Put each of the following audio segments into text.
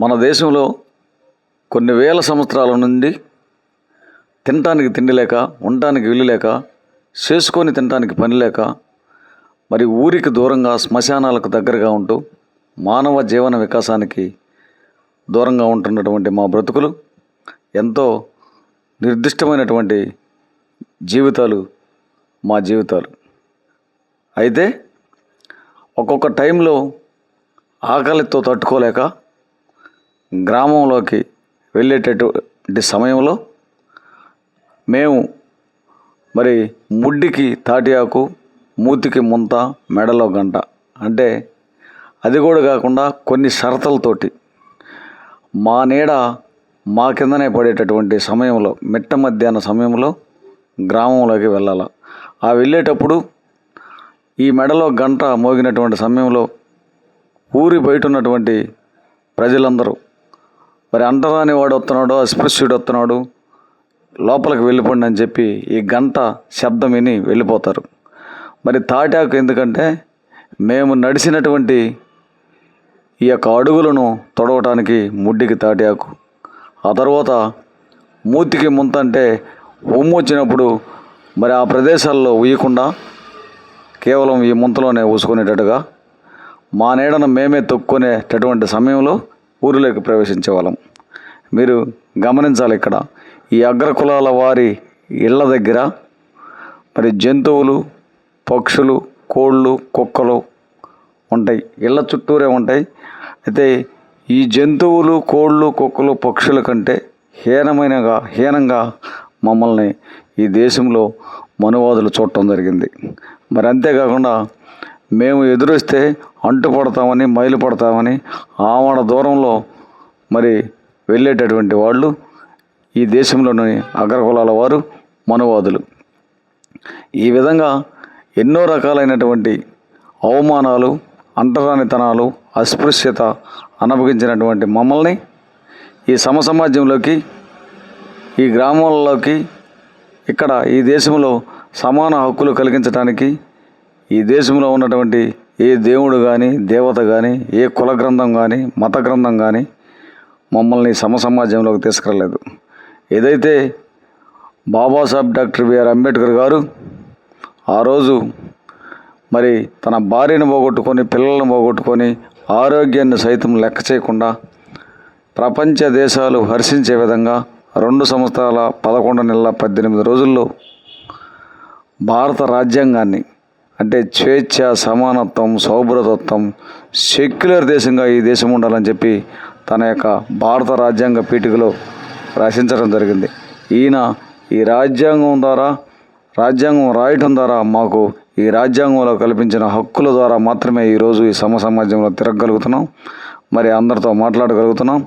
మన దేశంలో కొన్ని వేల సంవత్సరాల నుండి తినటానికి తిండి లేక ఉండటానికి ఇల్లు లేక చేసుకొని తినటానికి పని లేక మరి ఊరికి దూరంగా శ్మశానాలకు దగ్గరగా ఉంటూ మానవ జీవన వికాసానికి దూరంగా ఉంటున్నటువంటి మా బ్రతుకులు ఎంతో నిర్దిష్టమైనటువంటి జీవితాలు మా జీవితాలు. అయితే ఒక్కొక్క టైంలో ఆకలితో తట్టుకోలేక గ్రామంలోకి వెళ్ళేటటువంటి సమయంలో మేము మరి ముడ్డికి తాటియాకు మూతికి ముంత మెడలో గంట. అంటే అది కూడా కాకుండా కొన్ని షరతులతోటి మా నీడ మా కిందనే పడేటటువంటి సమయంలో మిట్ట మధ్యాహ్న సమయంలో గ్రామంలోకి వెళ్ళాల. ఆ వెళ్ళేటప్పుడు ఈ మెడలో గంట మోగినటువంటి సమయంలో ఊరి బయట ఉన్నటువంటి ప్రజలందరూ మరి అంటరాని వాడు వస్తున్నాడు అస్పృశ్యుడు వస్తున్నాడు. లోపలికి వెళ్ళిపోండి అని చెప్పి ఈ గంట శబ్దం విని వెళ్ళిపోతారు. మరి తాటాకు ఎందుకంటే మేము నడిచినటువంటి ఈ యొక్క అడుగులను తొడవటానికి ముడ్డికి తాటాకు. ఆ తర్వాత మూతికి ముంత అంటే ఉమ్ము వచ్చినప్పుడు మరి ఆ ప్రదేశాల్లో ఉయ్యకుండా కేవలం ఈ ముంతలోనే ఊసుకునేటట్టుగా మా నీడను మేమే తొక్కునేటటువంటి సమయంలో ఊరిలోకి ప్రవేశించే వాళ్ళం మీరు గమనించాలి ఇక్కడ ఈ అగ్రకులాల వారి ఇళ్ళ దగ్గర మరి జంతువులు పక్షులు కోళ్ళు కుక్కలు ఉంటాయి. ఇళ్ళ చుట్టూరే ఉంటాయి. అయితే ఈ జంతువులు కోళ్ళు కుక్కలు పక్షుల కంటే హీనమైనగా హీనంగా మమ్మల్ని ఈ దేశంలో మనువాదులు చూడటం జరిగింది. మరి అంతేకాకుండా మేము ఎదురొస్తే అంటు పడతామని మైలు పడతామని ఆమడ దూరంలో మరి వెళ్ళేటటువంటి వాళ్ళు ఈ దేశంలోని అగ్రకులాల వారు మనువాదులు. ఈ విధంగా ఎన్నో రకాలైనటువంటి అవమానాలు అంటరానితనాలు అస్పృశ్యత అనుభవించినటువంటి మమ్మల్ని ఈ సమసమాజంలోకి ఈ గ్రామాలలోకి ఇక్కడ ఈ దేశంలో సమాన హక్కులు కలిగించడానికి ఈ దేశంలో ఉన్నటువంటి ఏ దేవుడు కానీ దేవత కానీ ఏ కుల గ్రంథం కానీ మత గ్రంథం కానీ మమ్మల్ని సమసమాజంలోకి తీసుకురాలేదు. ఏదైతే బాబాసాహెబ్ డాక్టర్ బిఆర్ అంబేద్కర్ గారు ఆ రోజు మరి తన భార్యను పోగొట్టుకొని పిల్లలను పోగొట్టుకొని ఆరోగ్యాన్ని సైతం లెక్క చేయకుండా ప్రపంచ దేశాలు హర్షించే విధంగా రెండు సంవత్సరాల పదకొండు నెలల పద్దెనిమిది రోజుల్లో భారత రాజ్యాంగాన్ని అంటే స్వేచ్ఛ సమానత్వం సౌభ్రతత్వం సెక్యులర్ దేశంగా ఈ దేశం ఉండాలని చెప్పి తన యొక్క భారత రాజ్యాంగ పీఠికలో రచించడం జరిగింది. ఈయన ఈ రాజ్యాంగం ద్వారా రాజ్యాంగం రాయటం ద్వారా మాకు ఈ రాజ్యాంగంలో కల్పించిన హక్కుల ద్వారా మాత్రమే ఈరోజు ఈ సమ సమాజంలో తిరగగలుగుతున్నాం. మరి అందరితో మాట్లాడగలుగుతున్నాం.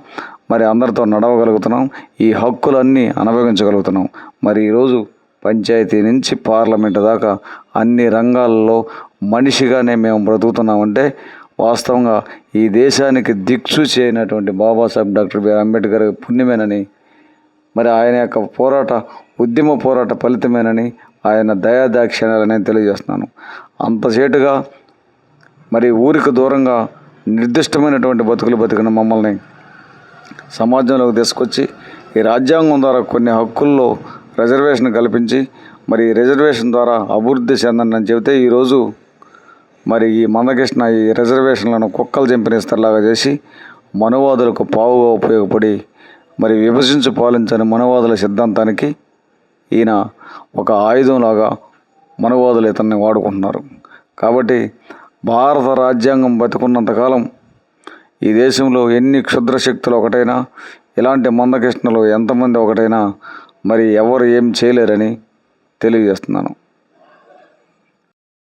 మరి అందరితో నడవగలుగుతున్నాం. ఈ హక్కులన్నీ అనుభవించగలుగుతున్నాం మరి ఈరోజు పంచాయతీ నుంచి పార్లమెంటు దాకా అన్ని రంగాల్లో మనిషిగానే మేము బ్రతుకుతున్నామంటే వాస్తవంగా ఈ దేశానికి దిక్సూచి అయినటువంటి బాబాసాహెబ్ డాక్టర్ బిఆర్ అంబేద్కర్ పుణ్యమేనని మరి ఆయన యొక్క పోరాట ఉద్యమ పోరాట ఫలితమేనని ఆయన దయాదాక్షిణ్యాలని తెలియజేస్తున్నాను. అంతసేటుగా మరి ఊరికి దూరంగా నిర్దిష్టమైనటువంటి బతుకులు బతికిన మమ్మల్ని సమాజంలోకి తీసుకొచ్చి ఈ రాజ్యాంగం ద్వారా కొన్ని హక్కుల్లో రిజర్వేషన్ కల్పించి మరి రిజర్వేషన్ ద్వారా అభివృద్ధి చెందండి అని చెబితే ఈరోజు మరి ఈ మందకృష్ణ ఈ రిజర్వేషన్లను కుక్కలు చంపినేస్తలాగా చేసి మనువాదులకు పావుగా ఉపయోగపడి మరి విభజించి పాలించని మనువాదుల సిద్ధాంతానికి ఈయన ఒక ఆయుధంలాగా మనువాదులు ఇతన్ని వాడుకుంటున్నారు. కాబట్టి భారత రాజ్యాంగం బతుకున్నంతకాలం ఈ దేశంలో ఎన్ని క్షుద్ర శక్తులు ఒకటైనా ఇలాంటి మందకృష్ణలు ఎంతమంది ఒకటైనా మరి ఎవరు ఏం చేయలేరని తెలియజేస్తున్నాను.